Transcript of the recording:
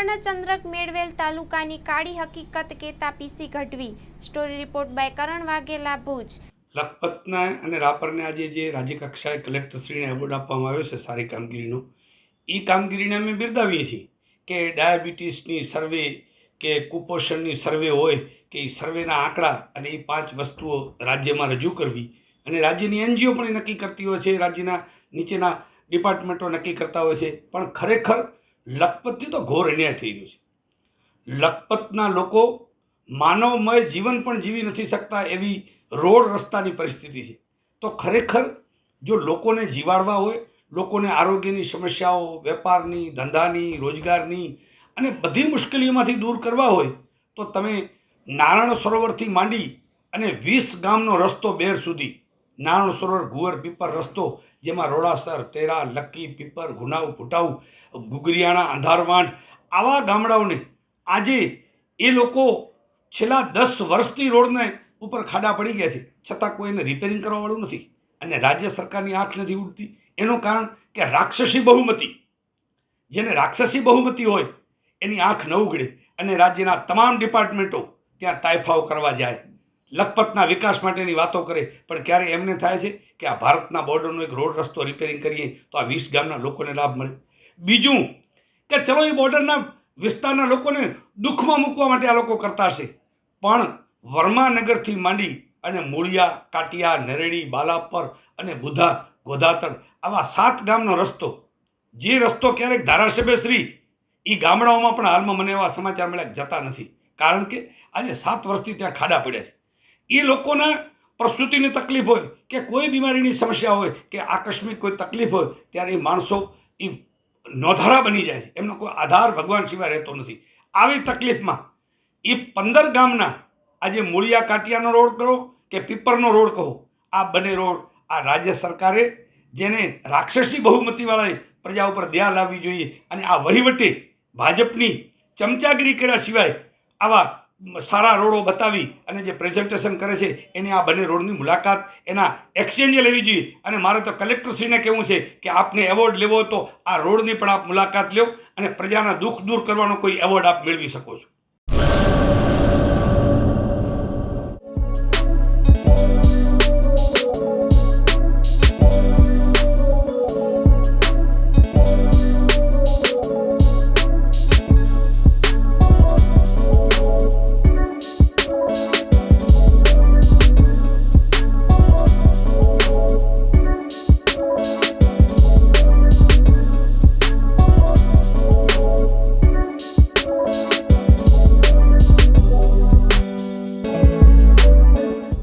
સુવર્ણચંદ્રક મેળવેલ તાલુકાની કાળી હકીકત કેતા PC Gadhvi. Story report by Karan Vaghela, Bhuj. લખપતના અને રાપરને આજે જે રાજ્ય કક્ષાએ કલેક્ટરશ્રીને એવોર્ડ આપવામાં આવ્યો છે સારી કામગીરીનો એ કામગીરીને અમે બિરદાવીએ છીએ કે ડાયાબિટીસની સર્વે કે કુપોષણની સર્વે હોય કે એ સર્વેના આંકડા અને એ પાંચ વસ્તુઓ રાજ્યમાં રજૂ કરવી. અને રાજ્યની એનજીઓ પણ એ નક્કી કરતી હોય છે, રાજ્યના નીચેના ડિપાર્ટમેન્ટો નક્કી કરતા હોય છે. પણ ખરેખર લખપતથી તો ઘોર અન્યાય થઈ રહ્યો છે. લખપતના લોકો માનવમય જીવન પણ જીવી નથી શકતા એવી રોડ રસ્તાની પરિસ્થિતિ છે. તો ખરેખર જો લોકોને જીવાડવા હોય, લોકોને આરોગ્યની સમસ્યાઓ, વેપારની, ધંધાની, રોજગારની અને બધી મુશ્કેલીઓમાંથી દૂર કરવા હોય, તો તમે નારાયણ સરોવરથી માંડી અને વીસ ગામનો રસ્તો બેર સુધી નારાયણ સરોવર ગુવર પીપર રસ્તો, જેમાં રોડાસર, તેરા, લક્કી, પીપર ગુનાવ ભૂટાવ ગુગરિયાણા અંધારવાંઢ આવા ગામડાઓને આજે એ લોકો છેલ્લા દસ વર્ષથી રોડને ઉપર ખાડા પડી ગયા છે. છતાં કોઈ એને રિપેરિંગ કરવાવાળું નથી અને રાજ્ય સરકારની આંખ નથી ઉડતી. એનું કારણ કે રાક્ષસી બહુમતી, જેને રાક્ષસી બહુમતી હોય, એની આંખ ન ઉગડે અને રાજ્યના તમામ ડિપાર્ટમેન્ટો ત્યાં તાયફાઓ કરવા જાય. લખપતના વિકાસ માટેની વાતો કરે, પણ ક્યારે એમને થાય છે કે આ ભારતના બોર્ડરનો એક રોડ રસ્તો રિપેરિંગ કરીએ, તો આ વીસ ગામના લોકોને લાભ મળે. બીજું કે ચલો એ બોર્ડરના વિસ્તારના લોકોને દુઃખમાં મૂકવા માટે આ લોકો કરતા હશે. પણ વર્માનગરથી માંડી અને મૂળિયા, કાટિયા, નરેડી, બાલાપર અને બુધા, ગોધાતડ આવા સાત ગામનો રસ્તો, જે રસ્તો ક્યારેક ધારાસભ્યશ્રી એ ગામડાઓમાં પણ હાલમાં મને એવા સમાચાર મળ્યા જતા નથી. કારણ કે આજે સાત વર્ષથી ત્યાં ખાડા પડ્યા છે. એ લોકોના પ્રસૂતિની તકલીફ હોય કે કોઈ બીમારીની સમસ્યા હોય કે આકસ્મિક કોઈ તકલીફ હોય, ત્યારે એ માણસો એ નોધારા બની જાય છે. એમનો કોઈ આધાર ભગવાન સિવાય રહેતો નથી. આવી તકલીફમાં એ પંદર ગામના આજે મૂળિયા કાટિયાનો રોડ કહો કે પીપરનો રોડ કહો, આ બંને રોડ આ રાજ્ય સરકારે જેને રાક્ષસી બહુમતીવાળાએ પ્રજા ઉપર દયા લાવવી જોઈએ અને આ વહીવટે ભાજપની ચમચાગીરી કર્યા સિવાય આવા સારા રોડો બતાવી અને જે પ્રેઝન્ટેશન કરે છે, એને આ બંને રોડની મુલાકાત, એના એક્સચેન્જે લેવી જોઈએ. અને મારે તો કલેક્ટરશ્રીને કહેવું છે કે આપને એવોર્ડ લેવો તો આ રોડની પણ આપ મુલાકાત લ્યો અને પ્રજાના દુઃખ દૂર કરવાનો કોઈ એવોર્ડ આપ મેળવી શકો છો.